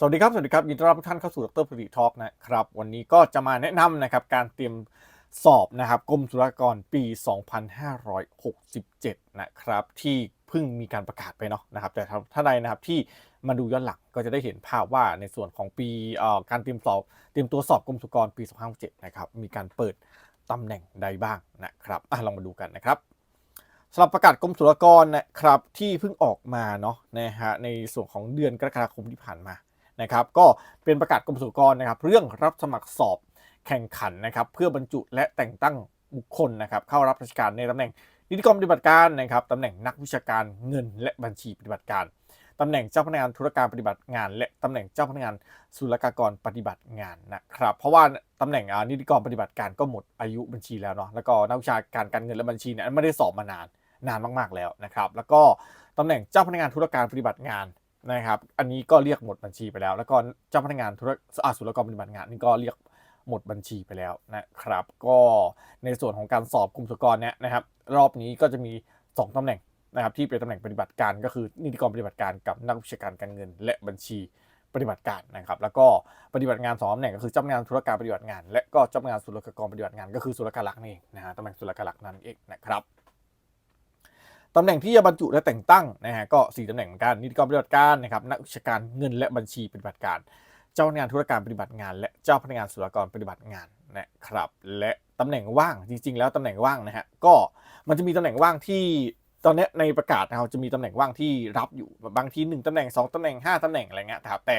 สวัสดีครับ สวัสดีครับ ยินดีต้อนรับทุกท่านเข้าสู่ดรผลิตทอล์กนะครับ วันนี้ก็จะมาแนะนำนะครับ การเตรียมสอบนะครับกรมศุลกากรปี 2567 นะครับ ที่เพิ่งมีการประกาศไปเนาะนะครับ แต่ถ้าใดนะครับที่มาดูย้อนหลังก็จะได้เห็นภาพว่าในส่วนของปีการเตรียมสอบ เตรียมตัวสอบกรมศุลกากรปี 2567 นะครับ มีการเปิดตำแหน่งใดบ้างนะครับอะลองมาดูกันนะครับสำหรับประกาศกรมศุลกากรนะครับที่เพิ่งออกมาเนาะนะฮะในส่วนของเดือนกรกฎาคมที่ผ่านมา นะครับก็เป็นประกาศกรมศุกรนะครับเรื่องรับสมัครสอบแข่งขันนะครับเพื่อบรรจุและแต่งตั้งบุคคลนะครับเข้ารับราชการในตำแหน่งนิติกรปฏิบัติการนะครับตำแหน่งนักวิชาการเงินและบัญชีปฏิบัติการตำแหน่งเจ้าพนักงานธุรการปฏิบัติงาน และตำแหน่งเจ้าพนักงานศุลกากรปฏิบัติงานนะครับเพราะว่าตำแหน่งนิติกรปฏิบัติการก็หมดอายุบัญชีแล้วเนาะแล้วก็นักวิชาการการเงินและบัญชีเนี่ยไม่ได้สอบมานานนานมากๆแล้วนะครับแล้วก็ตำแหน่งเจ้าพนักงานธุรการปฏิบัติงาน นะครับอันนี้ก็เรียกหมดบัญชีไปแล้ว แล้วก็เจ้าพนักงานธุรอาศุลกรปฏิบัติงานนี่ก็เรียกหมดบัญชีไปแล้วนะครับ ก็ในส่วนของการสอบกลุ่มศุกรเนี่ยนะครับ รอบนี้ก็จะมี 2ตำแหน่งนะครับที่เป็นตำแหน่งปฏิบัติการก็คือนิติกรปฏิบัติการกับนักวิชาการการเงิน และบัญชีปฏิบัติการนะครับ แล้วก็ปฏิบัติงานสองตำแหน่งก็คือเจ้าพนักงานธุรการปฏิบัติงาน และก็เจ้าพนักงานศุลกากรปฏิบัติงานก็คือศุลกาลักษณ์นั่นเองนะฮะตำแหน่งศุลกาลักษณ์นั่นเองนะครับ ตำแหน่งที่จะบรรจุและแต่งตั้งนะฮะก็4ตำแหน่งเหมือนกันนิติกรปฏิบัติการนะครับนักวิชาการเงินและบัญชีปฏิบัติการ เจ้าพนักงานธุรการปฏิบัติงาน และเจ้าพนักงานศุลกากรปฏิบัติงานนะครับและตำแหน่งว่างจริง ๆ แล้วตำแหน่งว่างนะฮะก็มันจะมีตำแหน่งว่างที่ตอนนี้ในประกาศนะครับจะมีตำแหน่งว่างที่รับอยู่บางที1ตำแหน่ง 2ตำแหน่ง 5ตำแหน่งอะไรเงี้ยครับแต่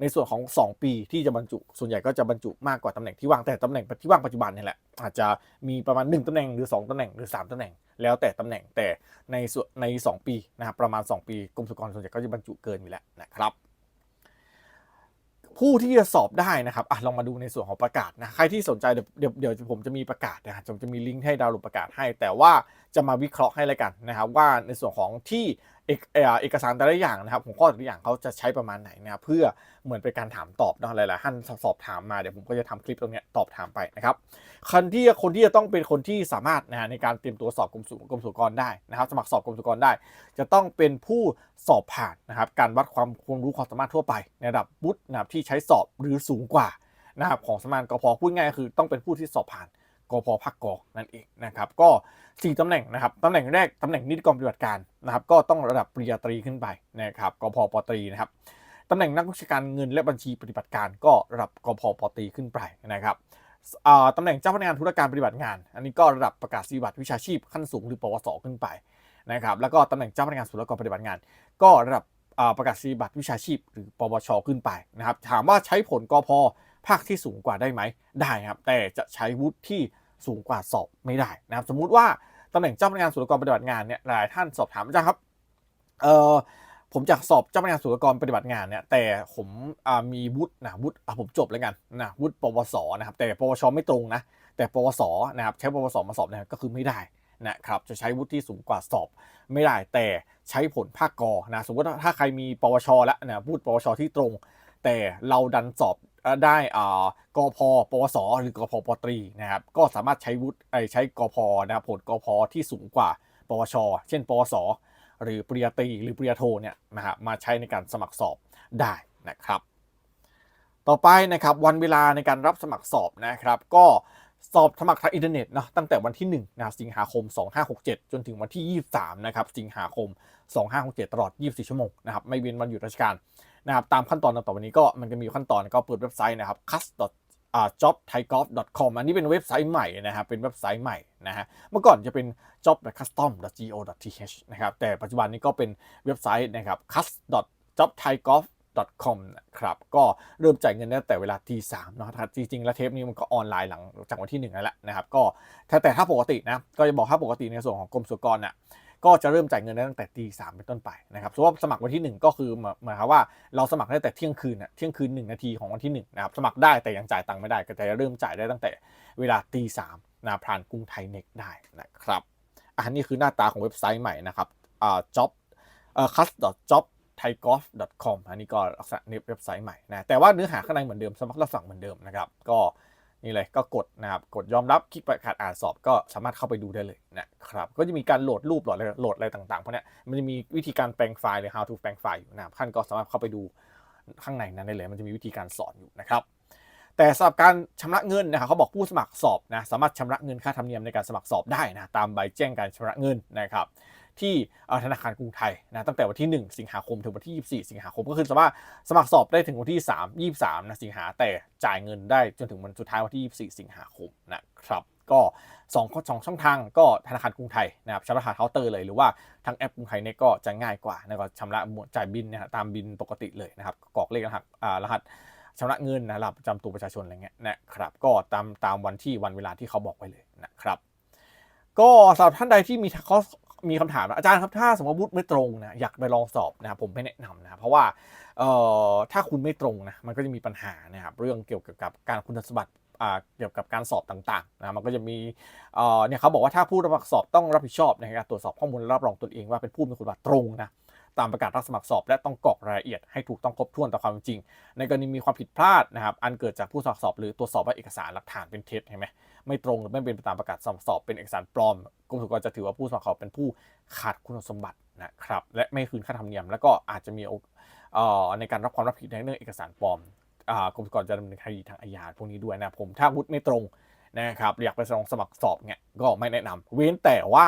ในส่วนของ 2 ปีที่จะบรรจุ ส่วนใหญ่ก็จะบรรจุมากกว่าตำแหน่งที่ว่างแต่ตำแหน่งที่ว่างปัจจุบันนี่แหละอาจจะมีประมาณ 1ตำแหน่งหรือ 2ตำแหน่งหรือ 3ตำแหน่ง แล้วแต่ตำแหน่งแต่ในส่วนใน 2 ปีนะครับประมาณ 2 ปีกรมสุขการส่วนใหญ่ก็จะบรรจุเกินอยู่แล้วนะครับผู้ที่จะสอบได้นะครับอะลองมาดูในส่วนของประกาศนะ ใครที่สนใจเดี๋ยวเดี๋ยวเดี๋ยวผมจะมีประกาศนะครับผมจะมีลิงก์ให้ดาวน์โหลดประกาศให้ แต่ว่าจะมาวิเคราะห์ให้เลยกันนะครับว่าในส่วนของที่ เอกเอกสารแต่ละอย่างนะครับหัวข้อแต่ละอย่างเขาจะใช้ประมาณไหนนะครับเพื่อเหมือนเป็นการถามตอบเนาะหลายๆท่านสอบถามมาเดี๋ยวผมก็จะทำคลิปตรงนี้ตอบถามไปนะครับคนที่คนที่จะต้องเป็นคนที่สามารถนะฮะในการเตรียมตัวสอบกรมศุกรมศุกรได้นะครับ สมัครสอบกรมศุกรได้ จะต้องเป็นผู้สอบผ่านนะครับการวัดความความรู้ความสามารถทั่วไป ในระดับวุฒินะครับที่ใช้สอบหรือสูงกว่านะครับของสมานกพพูดง่ายคือต้องเป็นผู้ที่สอบผ่าน กพภาคกนั่นเองนะครับก็สี่ตำแหน่งนะครับตำแหน่งแรกตำแหน่งนิติกรปฏิบัติการนะครับก็ต้องระดับปริญญาตรีขึ้นไปนะครับกพปตรีนะครับตำแหน่งนักวิชาการเงินและบัญชีปฏิบัติการก็ระดับกพปตรีขึ้นไปนะครับตำแหน่งเจ้าพนักงานธุรการปฏิบัติงาน อันนี้ก็ระดับประกาศนียบัตรวิชาชีพขั้นสูงหรือปวสขึ้นไปนะครับแล้วก็ตำแหน่งเจ้าพนักงานศุลกากรปฏิบัติงาน ก็ระดับประกาศนียบัตรวิชาชีพ หรือปวชขึ้นไปนะครับถามว่าใช้ผลกพภาคที่สูงกว่าได้ไหมได้ครับแต่จะใช้วุฒิที่ สูงกว่าสอบไม่ได้นะครับสมมุติว่าตำแหน่งเจ้าพนักงานศุลกากรปฏิบัติงานเนี่ยหลายท่านสอบถามอาจารย์ครับเอ่อผมจะสอบเจ้าพนักงานศุลกากรปฏิบัติงานเนี่ยแต่ผมมีวุฒินะวุฒิผมจบแล้วกันนะวุฒิปวสนะครับแต่ปวชไม่ตรงนะแต่ปวสนะครับใช้ปวสมาสอบเนี่ยก็คือไม่ได้นะครับจะใช้วุฒิที่สูงกว่าสอบไม่ได้แต่ใช้ผลภาคกอนะสมมติว่าถ้าใครมีปวชแล้วนะพูดปวชที่ตรง แต่เราดันสอบ ได้อ่ากพปวส หรือกพปตรีนะครับก็สามารถใช้วุฒิใช้กพนะครับผลกพที่สูงกว่า ปวช เช่น ปวส หรือปริญญาตรีหรือปริญญาโทเนี่ยนะฮะมาใช้ในการสมัครสอบได้นะครับ ต่อไปนะครับวันเวลาในการรับสมัครสอบนะครับ ก็สอบสมัครทางอินเทอร์เน็ตเนาะตั้งแต่วันที่1นะครับสิงหาคม 2567 จนถึงวันที่ 23 นะครับ สิงหาคม 2567 ตลอด 24 ชั่วโมงนะครับ ไม่เว้นวันหยุดราชการ นะครับตามขั้นตอนต่อไปนี้ก็มันจะมีขั้นตอนก็เปิดเว็บไซต์นะครับ cus jobthaigolf.com อันนี้เป็นเว็บไซต์ใหม่นะครับ เป็นเว็บไซต์ใหม่นะฮะ เมื่อก่อนจะเป็น job.custom.go.th นะครับ แต่ปัจจุบันนี้ก็เป็นเว็บไซต์นะครับ cus jobthaigolf com นะครับ ก็เริ่มจ่ายเงินตั้งแต่เวลาทีสามนะครับจริงๆ แล้วเทปนี้มันก็ออนไลน์หลังจากวันที่1นั่นแหละนะครับ ก็แต่ถ้าปกตินะ ก็จะบอกถ้าปกติในส่วนของกรมศุกรน่ะ ก็จะเริ่มจ่ายเงินได้ตั้งแต่ตีสามเป็นต้นไปนะครับสมมติว่าสมัครวันที่ 1 ก็คือหมายความว่าเราสมัครได้แต่เที่ยงคืนน่ะเที่ยงคืน 1 นาทีของวันที่1นะครับสมัครได้แต่ยังจ่ายตังค์ไม่ได้ ก็จะเริ่มจ่ายได้ตั้งแต่เวลาตีสามนะผ่านกรุงไทยเน็ตได้นะครับอันนี้คือหน้าตาของเว็บไซต์ใหม่นะครับอ่า job เอ่อ cus job thaigolf.com อันนี้ก็ลักษณะเว็บไซต์ใหม่นะแต่ว่าเนื้อหาข้างในเหมือนเดิมสมัครรับสั่งเหมือนเดิมนะครับก็ นี่เลยก็กดนะครับกดยอมรับคลิกประกาศอ่านสอบก็สามารถเข้าไปดูได้เลยนะครับก็จะมีการโหลดรูปโหลดอะไรโหลดอะไรต่างๆพวกนี้มันจะมีวิธีการแปลงไฟล์หรือ how to แปลงไฟล์อยู่นะครับท่านก็สามารถเข้าไปดูข้างในนั้นได้เลย มันจะมีวิธีการสอนอยู่นะครับแต่สำหรับการชำระเงินนะครับเขาบอกผู้สมัครสอบนะสามารถชำระเงินค่าธรรมเนียมในการสมัครสอบได้นะตามใบแจ้งการชำระเงินนะครับ ที่ธนาคารกรุงไทยนะตั้งแต่วันที่ 1 สิงหาคมถึงวันที่ 24 สิงหาคมก็คือสามารถสมัครสอบได้ถึงวันที่ 3 23 นะสิงหาแต่จ่ายเงินได้จนถึงวันสุดท้ายวันที่ 24 สิงหาคมนะครับก็สองสองช่องทางก็ธนาคารกรุงไทยนะครับชำระผ่านเคาน์เตอร์เลยหรือว่าทางแอปกรุงไทยเนี่ยก็จะง่ายกว่านะก็ชำระจ่ายบินนะฮะตามบินปกติเลยนะครับกรอกเลขรหัสรหัสชำระเงินนะรหัสประจำตัวประชาชนอะไรเงี้ยนะครับก็ตามตามวันที่วันเวลาที่เขาบอกไว้เลยนะครับก็สำหรับท่านใดที่มีเขา มีคำถามนะอาจารย์ครับถ้าสมมติวุฒิไม่ตรงนะอยากไปลองสอบนะครับผมไม่แนะนำนะเพราะว่าเอ่อถ้าคุณไม่ตรงนะมันก็จะมีปัญหานะครับเรื่องเกี่ยวกับการคุณสมบัติอ่าเกี่ยวกับการสอบต่างๆนะมันก็จะมีเออเนี่ยเขาบอกว่าถ้าผู้รับสอบต้องรับผิดชอบในการตรวจสอบข้อมูลและรับรองตนเองว่าเป็นผู้มีคุณสมบัติตรงนะ ตามประกาศรับสมัครสอบ และต้องกรอกรายละเอียดให้ถูกต้องครบถ้วนตามความจริง ในกรณีมีความผิดพลาดนะครับอันเกิดจากผู้สมัครสอบ หรือตรวจสอบว่าเอกสารหลักฐานเป็นเท็จเห็นไหมไม่ตรงหรือไม่เป็นไปตามประกาศสมัครสอบเป็นเอกสารปลอมกรมศุลกากรจะถือว่าผู้สมัครสอบเป็นผู้ขาดคุณสมบัตินะครับและไม่คืนค่าธรรมเนียม แล้วก็อาจจะมีในการรับความรับผิดในเรื่องเอกสารปลอมกรมศุลกากรจะดำเนินคดีทางอาญาพวกนี้ด้วยนะผมถ้าวุฒิไม่ตรงนะครับอยากไปลองสมัครสอบเนี่ยก็ไม่แนะนำเว้นแต่ว่า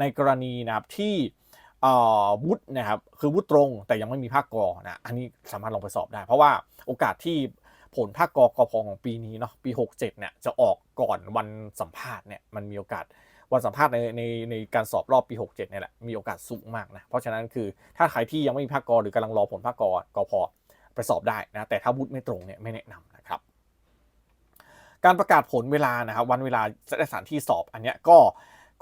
ในกรณีนะครับที่ วุฒินะครับคือวุฒิตรงแต่ยังไม่มีภาคกอนะอันนี้สามารถลองไปสอบได้ เพราะว่าโอกาสที่ผลภาคกอกอพของปีนี้เนาะปี 67เนี่ยจะออกก่อนวันสัมภาษณ์เนี่ยมันมีโอกาสวันสัมภาษณ์ในในในการสอบรอบปี 67เนี่ยแหละมีโอกาสสูงมากนะเพราะฉะนั้นคือถ้าใครที่ยังไม่มีภาคกอหรือกำลังรอผลภาคกอกอพอไปสอบได้นะแต่ถ้าวุฒิไม่ตรงเนี่ยไม่แนะนำนะครับการประกาศผลเวลานะครับวันเวลาสถานที่สอบอันเนี้ยก็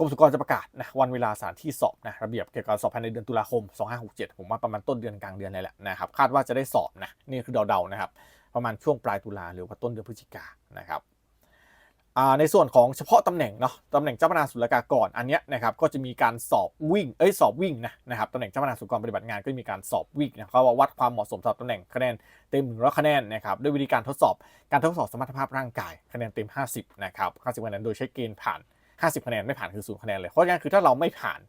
รมศุกรจะประกาศนะวันเวลาสถานที่สอบนะระเบียบเกี่ยวกับสอบภายในเดือนตุลาคม 2567 ผมว่าประมาณต้นเดือนกลางเดือนเลยแหละนะครับคาดว่าจะได้สอบนะนี่คือเดาๆนะครับประมาณช่วงปลายตุลาหรือว่าต้นเดือนพฤศจิกานะครับในส่วนของเฉพาะตำแหน่งเนาะตำแหน่งเจ้าพนักงานศุลกากรอันเนี้ยนะครับก็จะมีการสอบวิ่งเอ้ยสอบวิ่งนะนะครับตำแหน่งเจ้าพนักงานศุลกากรปฏิบัติงานก็มีการสอบวิ่งนะเขาว่าวัดความเหมาะสมสำหรับตำแหน่งคะแนนเต็มหนึ่งร้อยคะแนนนะครับด้วยวิธีการทดสอบการทดสอบสมรรถภาพร่างกายคะแนนเต็ม 50นะครับ50คะแนนโดยใช้เกณฑ์ผ่าน 50 คะแนนไม่ผ่านคือศูนย์คะแนนเลยเพราะฉะนั้นคือถ้าเราไม่ผ่าน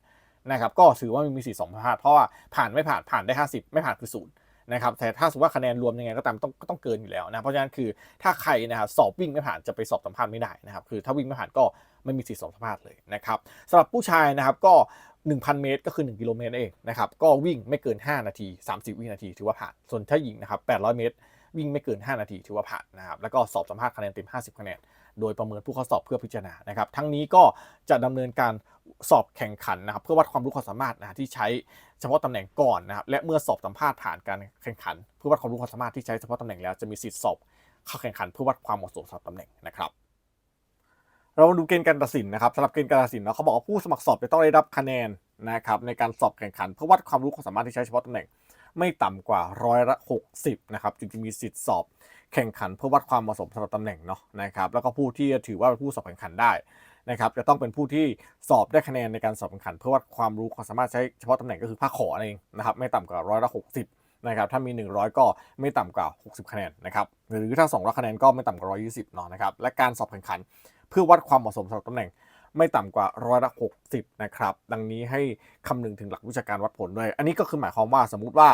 นะครับก็ถือว่ามีสิทธิ์สองพลาดเพราะว่าผ่านไม่ผ่านผ่านได้ 50 ไม่ผ่านคือศูนย์นะครับแต่ถ้าสมมติว่าคะแนนรวมยังไงก็ตามต้องก็ต้องเกินอยู่แล้วนะเพราะฉะนั้นคือถ้าใครนะครับสอบวิ่งไม่ผ่านจะไปสอบสัมภาษณ์ไม่ได้นะครับคือถ้าวิ่งไม่ผ่านก็ไม่มีสิทธิ์สอบสัมภาษณ์เลยนะครับสำหรับผู้ชายนะครับก็ 1,000 เมตรก็คือ 1 กิโลเมตรเองนะครับก็วิ่งไม่เกิน 5 นาที 30 วินาที ถือว่าผ่านส่วนถ้าหญิงนะครับ800 เมตร วิ่งไม่เกิน 5 นาทีถือว่าผ่านนะครับแล้วก็สอบสัมภาษณ์คะแนนเต็ม 50 คะแนน โดยประเมินผู้เข้าสอบเพื่อพิจารณานะครับ ทั้งนี้ก็จะดำเนินการสอบแข่งขันนะครับ เพื่อวัดความรู้ความสามารถนะที่ใช้เฉพาะตำแหน่งก่อนนะครับ และเมื่อสอบสัมภาษณ์ผ่านการแข่งขัน เพื่อวัดความรู้ความสามารถที่ใช้เฉพาะตำแหน่งแล้วจะมีสิทธิ์สอบเข้าแข่งขันเพื่อวัดความเหมาะสมสำหรับตำแหน่งนะครับเรามาดูเกณฑ์การตัดสินนะครับสำหรับเกณฑ์การตัดสินเนาะเขาบอกว่าผู้สมัครสอบจะต้องได้รับคะแนนนะครับในการสอบแข่งขัน เพื่อวัดความรู้ความสามารถที่ใช้เฉพาะตำแหน่ง ไม่ต่ำกว่าร้อยละ60นะครับจึงจะมีสิทธิ์สอบ แข่งขันเพื่อวัดความเหมาะสมสำหรับตำแหน่งเนาะนะครับแล้วก็ผู้ที่จะถือว่าเป็นผู้สอบแข่งขันได้นะครับจะต้องเป็นผู้ที่สอบได้คะแนนในการสอบแข่งขัน เพื่อวัดความรู้ความสามารถใช้เฉพาะตำแหน่งก็คือภาคขอเองนะครับไม่ต่ำกว่าร้อยละ60นะครับถ้ามี 100 ก็ไม่ต่ำกว่า 60 คะแนนนะครับหรือถ้า200คะแนนก็ไม่ต่ำกว่า 120เนาะนะครับและการสอบแข่งขันเพื่อวัดความเหมาะสมสำหรับตำแหน่งไม่ต่ำกว่าร้อยละ60นะครับดังนี้ให้คำนึงถึงหลักวิชาการวัดผลด้วย อันนี้ก็คือหมายความว่าสมมุติว่า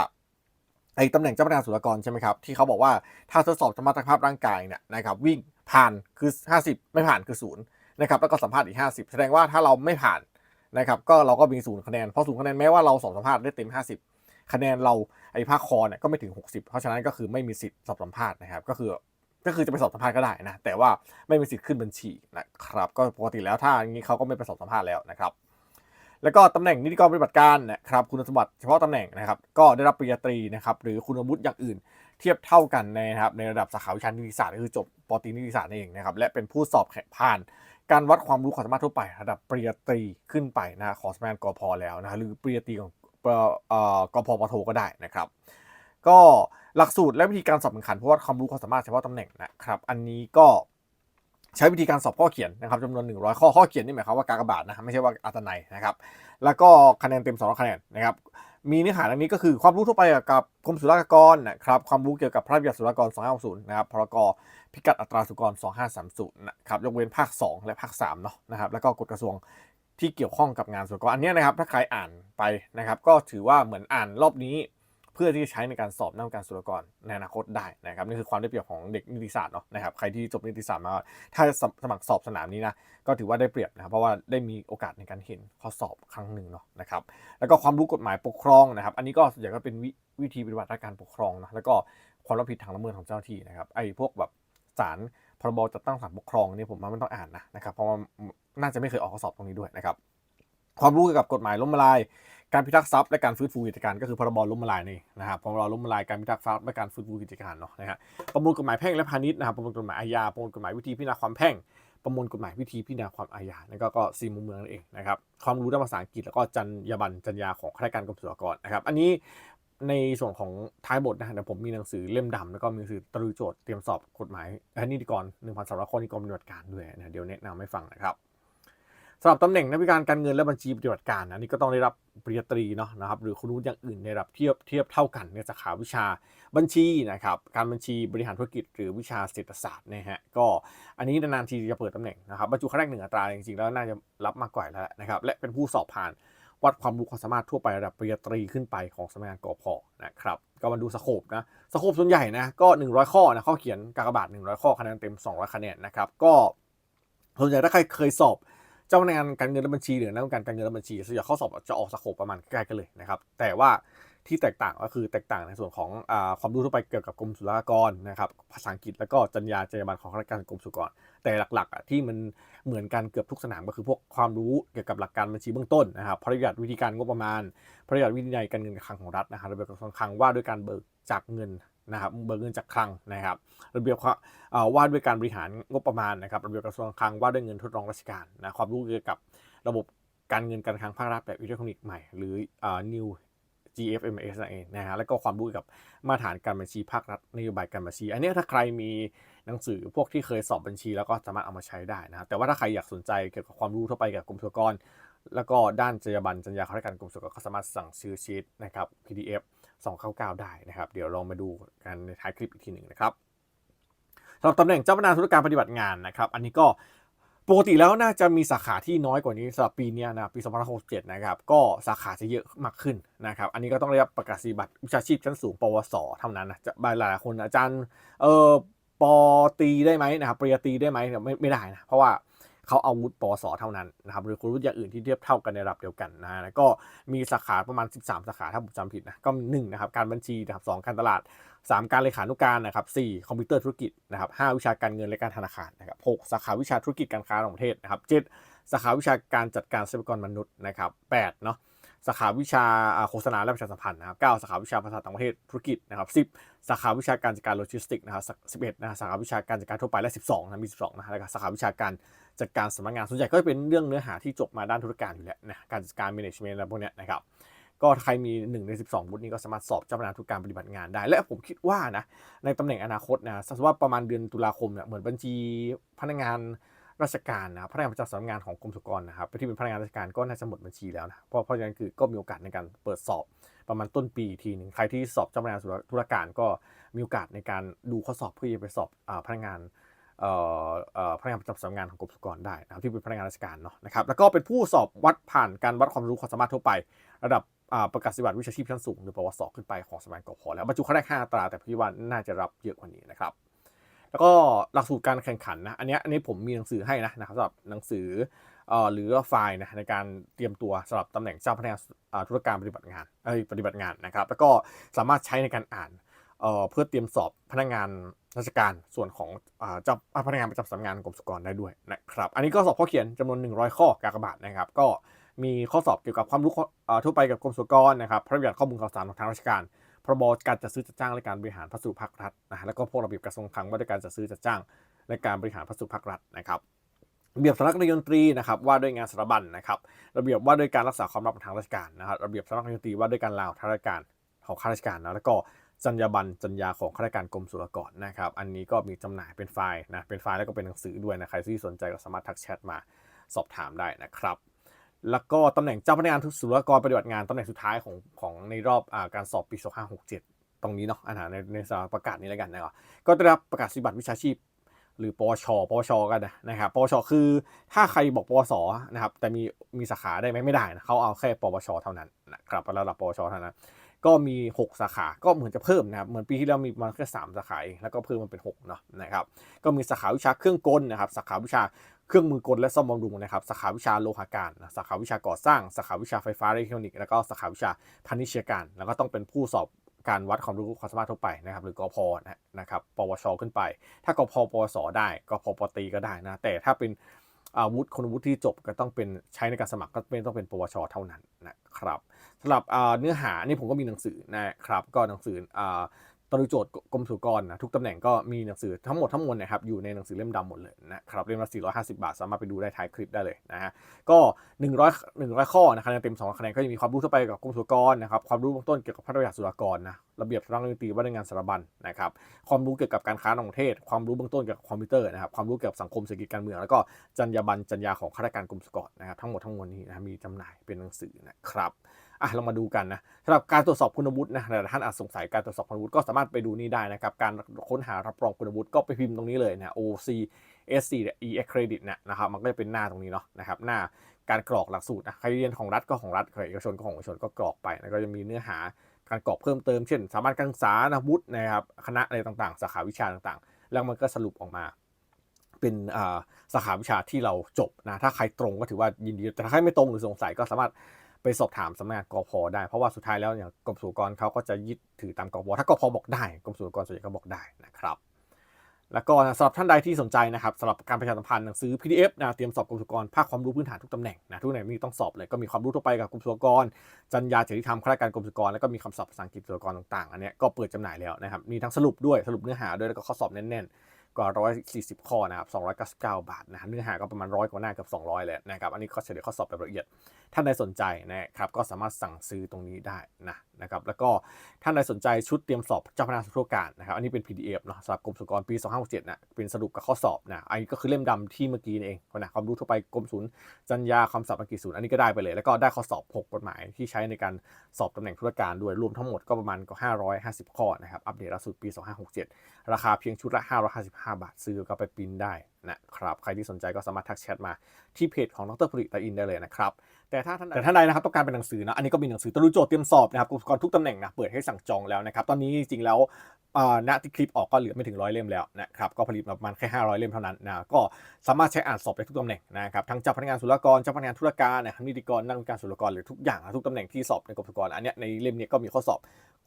ไอ้ตำแหน่งเจ้าพนักงานศุลกากรใช่ไหมครับที่เขาบอกว่าถ้าทดสอบสมรรถภาพร่างกายเนี่ยนะครับวิ่งผ่านคือ 50 ไม่ผ่านคือศูนย์นะครับแล้วก็สัมภาษณ์อีก 50 แสดงว่าถ้าเราไม่ผ่านนะครับก็เราก็มีศูนย์คะแนนเพราะศูนย์คะแนนแม้ว่าเราสอบสัมภาษณ์ได้เต็ม 50 คะแนนเราไอ้ภาคคอเนี่ยก็ไม่ถึง 60 เพราะฉะนั้นก็คือไม่มีสิทธิ์สอบสัมภาษณ์นะครับก็คือก็คือจะไปสอบสัมภาษณ์ก็ได้นะแต่ว่าไม่มีสิทธิ์ขึ้นบัญชีนะครับก็ปกติแล้วถ้าอย่างนี้เขาก็ไม่ไปสอบสัมภาษณ์แล้วนะครับ แล้วก็ตำแหน่งนิติกรปฏิบัติการนะครับคุณสมบัติเฉพาะตำแหน่งนะครับก็ได้รับปริญญาตรีนะครับหรือคุณวุฒิอย่างอื่น เทียบเท่ากันนะครับในระดับสาขาวิชานิติศาสตร์ก็คือจบปตรีนิติศาสตร์นั่นเองนะครับและเป็นผู้สอบแข่งผ่านการวัดความรู้ความสามารถทั่วไประดับปริญญาตรีขึ้นไปนะของสำนักงานกพแล้วนะหรือปริญญาตรีของเอ่อกพปโทก็ได้นะครับ ก็หลักสูตรและวิธีการสอบแข่งขันเพราะว่าความรู้ความสามารถเฉพาะตำแหน่งนะครับ อันนี้ก็ ใช้วิธีการสอบข้อเขียนนะครับจำนวน 100 ข้อข้อเขียนนี่หมายความว่ากากบาทนะไม่ใช่ว่าอัตนัยนะครับ แล้วก็คะแนนเต็ม200คะแนนนะครับมีเนื้อหาดังนี้ก็คือความรู้ทั่วไปเกี่ยวกับกรมศุลกากรนะครับความรู้เกี่ยวกับพระราชบัญญัติศุลกากร 2560 นะครับพรกพิกัดอัตราศุลกากร 2530 นะครับยกเว้นภาค 2 และภาค 3 เนาะนะครับแล้วก็กฎกระทรวงที่เกี่ยวข้องกับงานศุลกากรอันนี้นะครับถ้าใครอ่านไปนะครับก็ถือว่าเหมือนอ่านรอบนี้ พพื่อที่จะใช้ในการสอบนักาการศุลกรในอนาคตได้นะครับนี่คือความได้เปรียบของเด็กนิติศาสตร์เนาะนะครับใครที่จบนิติศาสตร์มาถ้าสมัครสอบสนามนี้นะก็ถือว่าได้เปรียบนะครับเพราะว่าได้มีโอกาสในการเห็นข้อสอบครั้งหนึ่งเนาะนะครับแล้วก็ความรู้กฎหมายปกครองนะครับ อันนี้ก็ส่วนใหญ่ก็เป็นววิธีปฏิบัติการปกครองนะแล้วก็ความรับผิดทางละเมิดของเจ้าที่นะครับไอ้พวกแบบศาลพรบจัดตั้งศาลปกครองเนี่ยผมว่าไม่ต้องอ่านนะนะครับเพราะว่าน่าจะไม่เคยออกข้อสอบตรงนี้ด้วยนะครับความรู้เกี่ยวกับกฎหมายล้มละลาย การพิทักษ์ทรัพย์และการฟื้นฟูกิจการก็คือพรบล้มละลายนี่นะครับพรบล้มละลายการพิทักษ์ทรัพย์และการฟื้นฟูกิจการเนาะนะฮะประมวลกฎหมายแพ่งและพาณิชย์นะครับประมวลกฎหมายอาญาประมวลกฎหมายวิธีพิจารณาความแพ่ง ประมวลกฎหมายวิธีพิจารณาความอาญานั่นก็ก็สี่มุมเมืองนั่นเองนะครับความรู้ด้านภาษาอังกฤษแล้วก็จรรยาบรรณจรรยาของข้าราชการกรมศุลกากรนะครับอันนี้ในส่วนของท้ายบทนะฮะเดี๋ยวผมมีหนังสือเล่มดำแล้วก็มีหนังสือตรุโจทย์เตรียมสอบกฎหมายนิติกร1,300ข้อนิกรปฏิบัติการด้วยนะเดี๋ยวแนะนำให้ฟังนะครับ สำหรับตำแหน่งนักวิการการเงินและบัญชีปฏิบัติการนะนี่ก็ต้องได้รับปริญญาตรีเนาะนะครับหรือคุณรู้อย่างอื่นในระดับเทียบเทียบเท่ากันในสาขาวิชาบัญชีนะครับการบัญชีบริหารธุรกิจ หรือวิชาเศรษฐศาสตร์นะฮะก็อันนี้นานๆทีจะเปิดตำแหน่งนะครับบรรจุขั้นแรกหนึ่งอัตราจริงๆแล้วน่าจะรับมากกว่าแล้วนะครับและเป็นผู้สอบผ่านวัดความรู้ความสามารถทั่วไประดับปริญญาตรีขึ้นไปของสำนักงานกพนะครับก็มาดูสโคปนะสโคปส่วนใหญ่นะก็ 100 ข้อนะข้อเขียนกากบาท 100 ข้อคะแนนเต็ม 200 คะแนนนะครับก็ส่วนใหญ่ถ้าใครเคยสอบ เจ้าพนักงานการเงินและบัญชีหรือนักการการเงินและบัญชีส่วนใหญ่ข้อสอบจะออกสโคปประมาณใกล้ๆกันเลยนะครับแต่ว่าที่แตกต่างก็คือแตกต่างในส่วนของอความรู้ทั่วไปเกี่ยวกับกรมศุลกากรนะครับภาษาอังกฤษแล้วก็จรรยาจรรยาบรรณของข้าราชการกรมศุลกากร แต่หลักๆที่มันเหมือนกันเกือบทุกสนามก็คือพวกความรู้เกี่ยวกับหลักการบัญชีเบื้องต้นนะครับพระราชวิธีการงบประมาณพระราชวินัยการเงินการคลังของรัฐนะครับระเบียบการคลังว่าด้วยการเบิกจากเงิน นะครับเบิกเงินจากคลังนะครับ ระเบียบว่าด้วยการบริหารงบประมาณนะครับระเบียบกระทรวงคลังว่าด้วยเงินทดลองราชการนะความรู้เกี่ยวกับระบบการเงินการคลังภาครัฐแบบอิเล็กทรอนิกส์ใหม่หรือ new GFMS นั่นเองนะฮะแล้วก็ความรู้เกี่ยวกับมาตรฐานการบัญชีภาครัฐนโยบายการบัญชี อันนี้ถ้าใครมีหนังสือพวกที่เคยสอบบัญชี แล้วก็สามารถเอามาใช้ได้นะแต่ว่าถ้าใครอยากสนใจเกี่ยวกับความรู้ทั่วไปกับกรมศุลกากรแล้วก็ด้านจรรยาบรรณจรรยาข้าราชการกรมศุลกากรก็สามารถสั่งซื้อชีตนะครับ PDF 299 ได้นะครับ เดี๋ยวลองมาดูกันในท้ายคลิปอีกทีหนึ่งนะครับสำหรับตำแหน่งเจ้าพนักงานธุรการปฏิบัติงานนะครับ อันนี้ก็ปกติแล้วน่าจะมีสาขาที่น้อยกว่านี้สำหรับปีนี้นะปี2567นะครับก็สาขาจะเยอะมากขึ้นนะครับ อันนี้ก็ต้องได้รับประกาศนียบัตรวิชาชีพชั้นสูง ปวส เท่านั้นนะจะหลายๆคนอาจารย์เออปตีได้ไหมนะครับปริญญาตีได้ไหมไม่ไม่ได้นะเพราะว่า เขาเอาวุฒิปสเท่านั้นนะครับหรือคุณวุฒิอย่างอื่นที่เทียบเท่ากันในระดับเดียวกันนะก็มีสาขาประมาณ 13 สาขาถ้าผมจำผิดนะก็หนึ่งนะครับการบัญชีนะครับสการตลาด 3 การเลขานุการนะครับสคอมพิวเตอร์ธุรกิจนะครับหวิชาการเงินและการธนาคารนะครับหสาขาวิชาธุรกิจการค้าต่างประเทศนะครับเสาขาวิชาการจัดการทรัพยากรมนุษย์นะครับ8เนาะ สาขาวิชาโฆษณาและประชาสัมพันธ์นะครับ9สาขาวิชาภาษาต่างประเทศธุรกิจนะครับ10สาขาวิชาการจัดการโลจิสติกนะครับ11นะสาขาวิชาการจัดการทั่วไปและ12นะมี12นะแล้วก็สาขาวิชาการจัดการสำนักงานส่วนใหญ่ก็จะเป็นเรื่องเนื้อหาที่จบมาด้านธุรการอยู่แล้วนะการจัดการ management อะไรพวกนี้นะครับก็ใครมี 1 ใน 12 วุฒินี้ก็สามารถสอบเจ้าพนักงานทุกการปฏิบัติงานได้ และผมคิดว่านะในตำแหน่งอนาคตนะสมมติว่าประมาณเดือนตุลาคมเนี่ยเหมือนบัญชีพนักงาน ราชการนะพนักงานประจำสำนักงานของกรมสุกรนะครับที่เป็นพนักงานราชการก็น่าจะหมดบัญชีแล้วนะเพราะเพราะฉะนั้นคือก็มีโอกาสในการเปิดสอบประมาณต้นปีทีหนึ่งใครที่สอบเจ้าพนักงานธุรการก็มีโอกาสในการดูข้อสอบเพื่อจะไปสอบพนักงานพนักงานประจำสำนักงานของกรมสุกรได้นะครับที่เป็นพนักงานราชการเนาะนะครับแล้วก็เป็นผู้สอบวัดผ่านการวัดความรู้ความสามารถทั่วไประดับประกาศสิบัตรวิชาชีพชั้นสูงหรือปวสขึ้นไปของสมัยกพแล้วบรรจุขั้นแรก5ตราแต่พี่ว่าน่าจะรับเยอะกว่านี้นะครับ แล้วก็หลักสูตรการแข่งขันนะ อันนี้อันนี้ผมมีหนังสือให้นะนะครับสำหรับหนังสือเอ่อหรือไฟล์นะในการเตรียมตัวสำหรับตำแหน่งเจ้าพนักงานธุรการปฏิบัติงานเอ้ปฏิบัติงานนะครับ แล้วก็สามารถใช้ในการอ่านเพื่อเตรียมสอบพนักงานราชการส่วนของเจ้าพนักงานประจำสำนักงานกรมสุกรได้ด้วยนะครับ อันนี้ก็สอบข้อเขียนจำนวน 100 ข้อกากบาทนะครับ ก็มีข้อสอบเกี่ยวกับความรู้ทั่วไปกับกรมสุกรนะครับพระราชบัญญัติข้อมูลข่าวสารของทางราชการ พรบการจัดซื้อจัดจ้างและการบริหารพัสดุภาครัฐนะแล้วก็พวกระเบียบกระทรวงคลังว่าด้วยการจัดซื้อจัดจ้าง และการบริหารพัสดุภาครัฐนะครับระเบียบสำนักนายนตรีนะครับว่าด้วยงานสถาบันนะครับระเบียบว่าด้วยการรักษาความลับทางราชการนะครับระเบียบสำนักนายนตรีว่าด้วยการลาวทางราชการของข้าราชการนะแล้วก็จรรยาบรรณจรรยาของข้าราชการกรมศุลกากรนะครับอันนี้ก็มีจำหน่ายเป็นไฟล์นะเป็นไฟล์แล้วก็เป็นหนังสือด้วยนะใครที่สนใจก็สามารถทักแชทมาสอบถามได้นะครับ แล้วก็ตำแหน่งเจ้าพนักงานทุกศุลกรปฏิบัติงานตำแหน่งสุดท้ายของของในรอบอาการสอบปี 2567 ตรงนี้เนาะอันในในสารประกาศนี้แล้วกันนะครับก็ได้รับประกาศสิบัตรวิชาชีพ หรือปชปชกันนะครับปชคือถ้าใครบอกปสนะครับแต่มีมีสาขาได้ไหมไม่ได้นะเขาเอาแค่ปวชเท่านั้นนะครับระดับปชเท่านั้น ก็มี 6 สาขาก็เหมือนจะเพิ่มนะครับเหมือนปีที่แล้วมีประมาณแค่3สาขาเองแล้วก็เพิ่มมันเป็น6เนาะนะครับก็มีสาขาวิชาเครื่องกลนะครับสาขาวิชา เครื่องมือกลและซ่อมบำรุงนะครับสาขาวิชาโลหะการสาขาวิชาก่อสร้างสาขาวิชาไฟฟ้าอิเล็กทรอนิกส์แล้วก็สาขาวิชาพาณิชยการ แล้วก็ต้องเป็นผู้สอบการวัดความรู้ความสามารถทั่วไปนะครับหรือกพนะครับปวช ขึ้นไป ถ้ากพปวสได้กพปตีก็ได้นะแต่ถ้าเป็นอาวุธคนวุฒิที่จบก็ต้องเป็นใช้ในการสมัครก็เป็นต้องเป็นปวช เท่านั้นนะครับสำหรับเนื้อหานี่ผมก็มีหนังสือนะครับก็หนังสือ ตรุโจทย์กรมสุกรนะทุกตำแหน่งก็มีหนังสือทั้งหมดทั้งมวลนะครับอยู่ในหนังสือเล่มดำหมดเลยนะครับเล่มละ450 บาท สามารถไปดูได้ท้ายคลิปได้เลยนะฮะก็ 100 100 ข้อนะคะแนนเต็ม2คะแนนก็จะมีความรู้ทั่วไปกับกรมสุกรนะครับความรู้เบื้องต้นเกี่ยวกับพระราชบัญญัติสุรกรนะระเบียบร่างดนตรีว่าด้วยงานสารบัญนะครับความรู้เกี่ยวกับการค้าต่างประเทศ ความรู้เบื้องต้นเกี่ยวกับคอมพิวเตอร์นะครับความรู้เกี่ยวกับสังคมเศรษฐกิจการเมืองแล้วก็จรรยาบรรณจรรยาของข้าราชการกรมสุกรนะครับทั้งหมดทั้งมวลนี้นะมีจำหน่ายเป็นหนังสือนะครับ อะเรามาดูกันนะสำหรับการตรวจสอบคุณวุฒินะหลายท่านอาจสงสัยการตรวจสอบคุณวุฒิก็สามารถไปดูนี่ได้นะครับ การค้นหารับรองคุณวุฒิก็ไปพิมพ์ตรงนี้เลยนะ OC SC E Accredit เนี่ยนะครับมันก็จะเป็นหน้าตรงนี้เนาะนะครับหน้าการกรอกหลักสูตรนะใครเรียนของรัฐก็ของรัฐใครเอกชนก็ของเอกชนก็กรอกไปแล้วก็จะมีเนื้อหาการกรอกเพิ่มเติมเช่น สามารถการศึกษานะวุฒินะครับคณะอะไรต่างๆ สาขาวิชาต่างๆ แล้วมันก็สรุปออกมา เป็นสาขาวิชาที่เราจบนะถ้าใครตรงก็ถือว่ายินดีแต่ถ้าใครไม่ตรงหรือสงสัยก็สามารถ ไปสอบถามสำนักงานกพได้ เพราะว่าสุดท้ายแล้วเนี่ยกรมศุลกากรเขาก็จะยึดถือตามกพถ้ากพบอกได้กรมศุลกากรส่วนใหญ่ก็บอกได้นะครับ แล้วก็สำหรับท่านใดที่สนใจนะครับสำหรับการประชาสัมพันธ์หนังสือ PDF นะเตรียมสอบกรมศุลกากรภาคความรู้พื้นฐานทุกตำแหน่งนะทุกตำแหน่งนี้ต้องสอบเลยก็มีความรู้ทั่วไปกับกรมศุลกากรจรรยาจริยธรรมข้าราชการกรมศุลกากรแล้วก็มีคำศัพท์ภาษาอังกฤษศุลกากรต่างๆอันนี้ก็เปิดจำหน่ายแล้วนะครับมีทั้งสรุปด้วยสรุปเนื้อหาด้วยแล้วก็ข้อสอบแน่นๆกว่า140 ข้อนะครับ299 บาทนะเนื้อหาก็ประมาณร้อยกว่าหน้ากือบ200เลยนะครับอันนี้ข้อเฉลี่ยข้อสอบแบบละเอียด ท่านใดสนใจนะครับก็สามารถสั่งซื้อตรงนี้ได้นะนะครับแล้วก็ท่านใดสนใจชุดเตรียมสอบเจ้าพนักงานส่วนการนะครับอันนี้เป็น PDF เนาะสำหรับกรมศุลกากรปี 2567นะเป็นสรุปกับข้อสอบนะอันนี้ก็คือเล่มดำที่เมื่อกี้นเองนะความรู้ทั่วไปกรมศูนย์จัญญาคำศัพท์อังกฤษศูนย์อันนี้ก็ได้ไปเลย แล้วก็ได้ข้อสอบ 6 กฎหมายที่ใช้ในการสอบตำแหน่งธุรการด้วยรวมทั้งหมดก็ประมาณก็ 550 ข้อนะครับอัปเดตล่าสุดปี 2567 ราคาเพียงชุดละ 555 บาทซื้อก็ไปปริ้นได้นะครับใครที่สนใจก็สามารถทักแชทมาที่เพจของดรผลิตอินได้เลยนะครับ แต่ถ้าท่านแต่ท่านใดนะครับต้องการเป็นหนังสือนะอันนี้ก็มีหนังสือตรุโจทย์เตรียมสอบนะครับอุปกรณ์ทุกตำแหน่งนะเปิดให้สั่งจองแล้วนะครับตอนนี้จริงๆแล้วณที่คลิปออกก็เหลือไม่ถึงร้อยเล่มแล้วนะครับก็ผลิตประมาณแค่500 เล่มเท่านั้นนะก็สามารถใช้อ่านสอบได้ทุกตำแหน่งนะครับทั้งเจ้าพนักงานศุลกากรเจ้าพนักงานธุรการนะครับนิติกรนักการศุลกากรหรือทุกอย่างทุกตำแหน่งที่สอบในกรมศุลกากรอันนี้ในเล่มนี้ก็มีข้อสอบ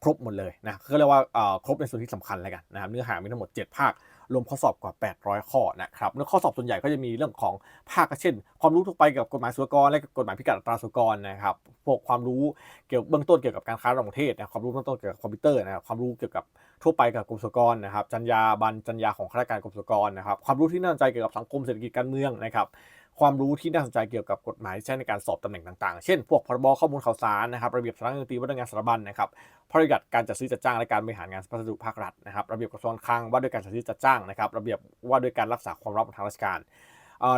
ครบหมดเลยนะก็เรียกว่าครบในส่วนที่สำคัญเลยกันนะครับเนื้อหามีทั้งหมด 7 ภาค รวมข้อสอบกว่า 800 ข้อนะครับเนื้อข้อสอบส่วนใหญ่ก็จะมีเรื่องของภาคเช่น ความรู้ทั่วไปเกี่ยวกับกฎหมายสุกรและกฎหมายพิกัดอัตราสุกรนะครับพวกความรู้เกี่ยวเบื้องต้นเกี่ยวกับการค้าระหว่างประเทศนะความรู้เบื้องต้นเกี่ยวกับคอมพิวเตอร์นะครับความรู้เกี่ยวกับทั่วไปกับกรมสุกรนะครับจรรยาบรรจรรยาของข้าราชการกรมสุกรนะครับความรู้ที่น่าสนใจเกี่ยวกับสังคมเศรษฐกิจการเมืองนะครับ ความรู้ที่น่าสนใจเกี่ยวกับกฎหมายที่ใช้ในการสอบตำแหน่งต่างๆ เช่น พวกพรบข้อมูลข่าวสารนะครับ ระเบียบสารดนตรีว่าด้วยงานสารบัญนะครับพระราชบัญญัติการจัดซื้อจัดจ้างและการบริหารงานพัสดุภาครัฐนะครับ ระเบียบกระทรวงคลังว่าด้วยการจัดซื้อจัดจ้างนะครับ ระเบียบว่าด้วยการรักษาความลับทางราชการ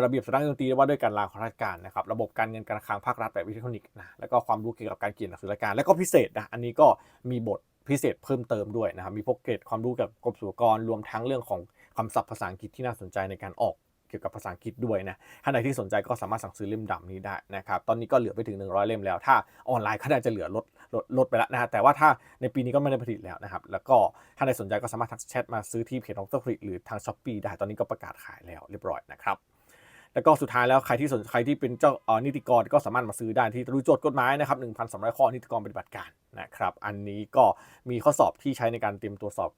ระเบียบสารดนตรีว่าด้วยการลาของราชการนะครับระบบการเงินการคลังภาครัฐแบบอิเล็กทรอนิกส์นะแล้วก็ความรู้เกี่ยวกับการเขียนหนังสือรายการและก็พิเศษนะอันนี้ก็มีบทพิเศษเพิ่มเติมด้วยนะครับมีพวกเกรดความรู้กับกรมศุลกรรวมทั้งเรื่องของคำศัพท์ภาษาอังกฤษที่น่าสนใจในการออก เกี่ยวกับภาษาอังกฤษด้วยนะท่านใดที่สนใจก็สามารถสั่งซื้อเล่มดำนี้ได้นะครับ ตอนนี้ก็เหลือไปถึง 100 เล่มแล้ว ถ้าออนไลน์ก็น่าจะเหลือลดลดลดไปแล้วนะฮะแต่ว่าถ้าในปีนี้ก็ไม่ได้ผลิตแล้วนะครับ แล้วก็ท่านใดสนใจก็สามารถทักแชทมาซื้อที่เพจของดรผลิตหรือทางช้อปปีได้ ตอนนี้ก็ประกาศขายแล้วเรียบร้อยนะครับแล้วก็สุดท้ายแล้วใครที่สนใครที่เป็นเจ้านิติกรก็สามารถมาซื้อได้ที่รู้โจทย์กฎหมายนะครับ1,300 ข้อนิติกรปฏิบัติการนะครับ อันนี้ก็มีข้อสอบที่ใช้ในการเตรียมตัวสอบ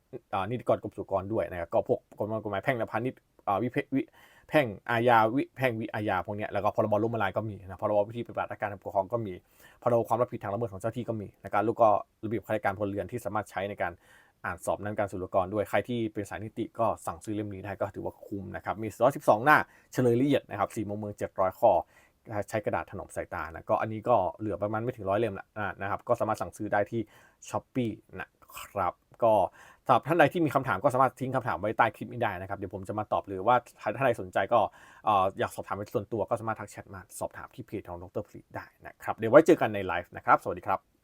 นิติกรกรมสุกรด้วยนะครับก็พวกกฎหมายกฎหมายแพ่งและพาณิชย์วิวิ แพ่งอาญาวิแพ่งวิอาญาพวกนี้แล้วก็พรบล้มละลายก็มีนะพรบวิธีปฏิบัติการปกครองก็มีพรบความรับผิดทางละเมิดของเจ้าที่ก็มีนะครับลูกก็ระเบียบข้าราชการพลเรือนที่สามารถใช้ในการอ่านสอบนั้นการศุลกากรด้วยใครที่เป็นสายนิติก็สั่งซื้อเล่มนี้ได้ก็ถือว่าคุ้มนะครับมี 112 หน้าเฉลยละเอียดนะครับ4โมงเมือง700 ข้อใช้กระดาษถนอมสายตานะก็อันนี้ก็เหลือประมาณไม่ถึงร้อยเล่มนะครับก็สามารถสั่งซื้อได้ที่ช้อปปี้นะครับก็ สำหรับท่านใดที่มีคำถามก็สามารถทิ้งคำถามไว้ใต้คลิปนี้ได้นะครับเดี๋ยวผมจะมาตอบหรือว่าท่านใดสนใจก็อยากสอบถามเป็นส่วนตัวก็สามารถทักแชทมาสอบถามที่เพจของดรผลิตได้นะครับเดี๋ยวไว้เจอกันในไลฟ์นะครับ สวัสดีครับ